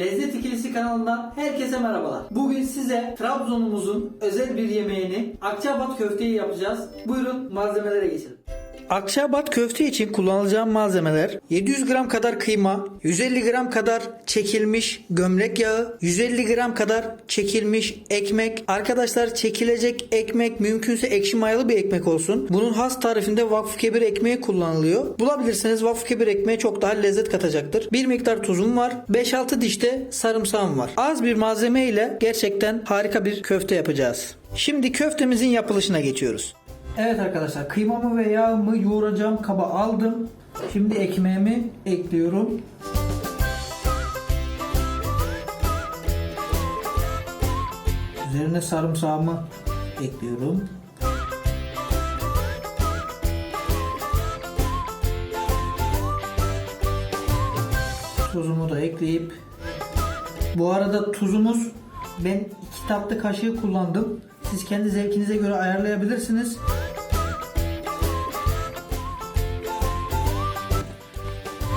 Lezzet İkilisi kanalından herkese merhabalar. Bugün size Trabzon'umuzun özel bir yemeğini Akçabat köfteyi yapacağız. Buyurun malzemelere geçelim. Akçabat köfte için kullanılacağım malzemeler 700 gram kadar kıyma, 150 gram kadar çekilmiş gömlek yağı, 150 gram kadar çekilmiş ekmek. Arkadaşlar çekilecek ekmek mümkünse ekşi mayalı bir ekmek olsun. Bunun has tarifinde vakfı kebir ekmeği kullanılıyor. Bulabilirseniz vakfı kebir ekmeği çok daha lezzet katacaktır. Bir miktar tuzum var. 5-6 dişte sarımsağım var. Az bir malzeme ile gerçekten harika bir köfte yapacağız. Şimdi köftemizin yapılışına geçiyoruz. Evet arkadaşlar kıymamı ve yağımı yoğuracağım kaba aldım. Şimdi ekmeğimi ekliyorum. Üzerine sarımsağımı ekliyorum. Tuzumu da ekleyip bu arada tuzumuz ben iki tatlı kaşığı kullandım. Siz kendi zevkinize göre ayarlayabilirsiniz.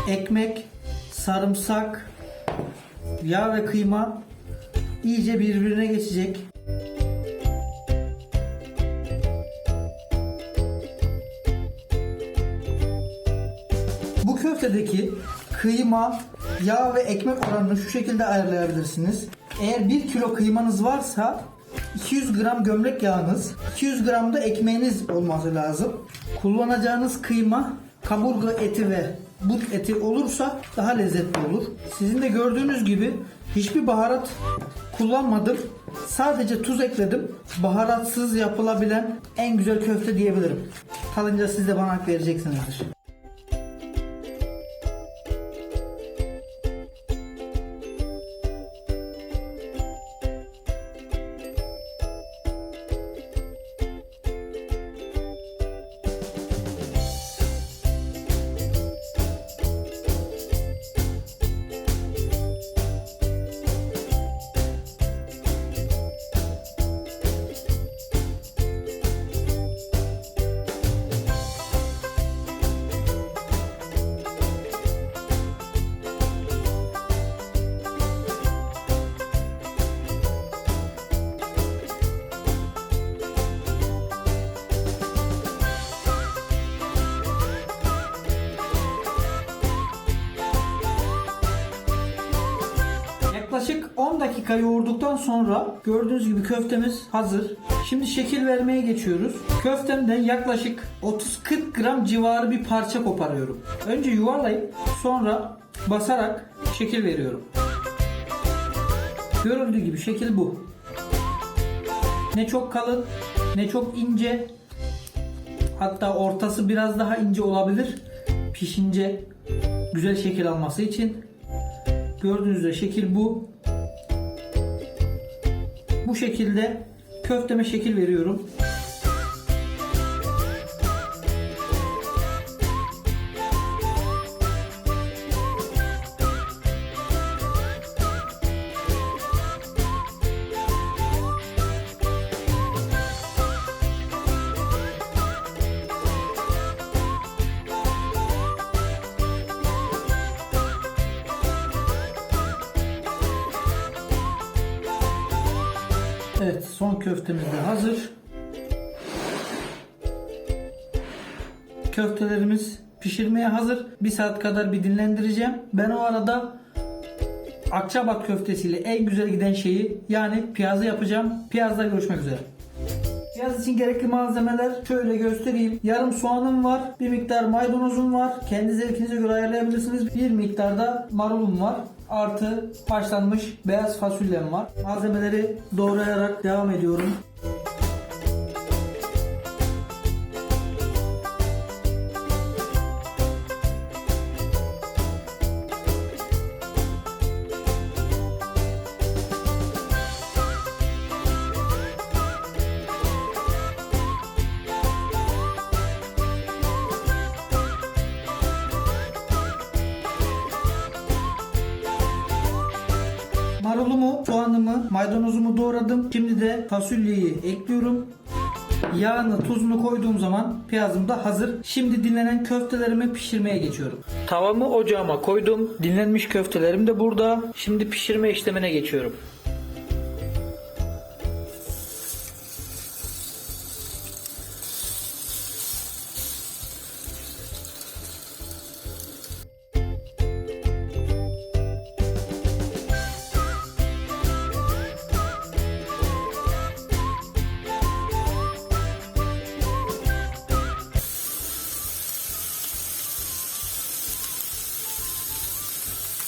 Ekmek, sarımsak, yağ ve kıyma iyice birbirine geçecek. Bu köftedeki kıyma, yağ ve ekmek oranını şu şekilde ayarlayabilirsiniz. Eğer 1 kilo kıymanız varsa 200 gram gömlek yağınız, 200 gram da ekmeğiniz olması lazım. Kullanacağınız kıyma kaburga eti ve but eti olursa daha lezzetli olur. Sizin de gördüğünüz gibi hiçbir baharat kullanmadım. Sadece tuz ekledim. Baharatsız yapılabilen en güzel köfte diyebilirim. Kalınca siz de bana hak vereceksinizdir. Yaklaşık 10 dakika yoğurduktan sonra gördüğünüz gibi köftemiz hazır. Şimdi şekil vermeye geçiyoruz. Köftemden yaklaşık 30-40 gram civarı bir parça koparıyorum. Önce yuvarlayıp sonra basarak şekil veriyorum. Görüldüğü gibi şekil bu. Ne çok kalın ne çok ince. Hatta ortası biraz daha ince olabilir. Pişince güzel şekil alması için. Gördüğünüz üzere şekil bu. Bu şekilde köfteme şekil veriyorum. Evet son köftemiz de hazır. Köftelerimiz pişirmeye hazır. Bir saat kadar bir dinlendireceğim. Ben o arada Akçabat köftesiyle en güzel giden şeyi yani piyazı yapacağım. Piyazda görüşmek üzere. Piyaz için gerekli malzemeler şöyle göstereyim. Yarım soğanım var. Bir miktar maydanozum var. Kendi zevkinize göre ayarlayabilirsiniz. Bir miktar da marulum var. Artı haşlanmış beyaz fasulyem var. Malzemeleri doğrayarak devam ediyorum. Marulumu, soğanımı, maydanozumu doğradım. Şimdi de fasulyeyi ekliyorum. Yağını, tuzunu koyduğum zaman piyazım da hazır. Şimdi dinlenen köftelerimi pişirmeye geçiyorum. Tavamı ocağıma koydum. Dinlenmiş köftelerim de burada. Şimdi pişirme işlemine geçiyorum.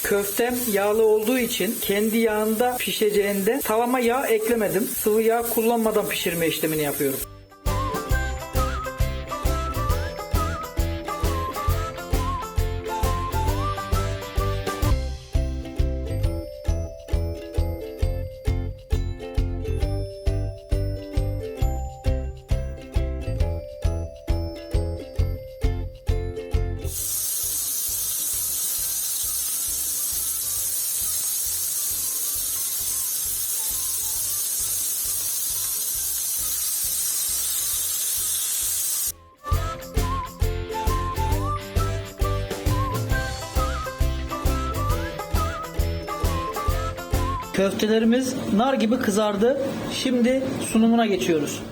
Köftem yağlı olduğu için kendi yağında pişeceğinde tavama yağ eklemedim. Sıvı yağ kullanmadan pişirme işlemini yapıyorum. Köftelerimiz nar gibi kızardı. Şimdi sunumuna geçiyoruz.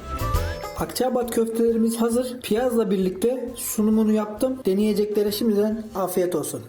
Akçabat köftelerimiz hazır. Piyazla birlikte sunumunu yaptım. Deneyeceklere şimdiden afiyet olsun.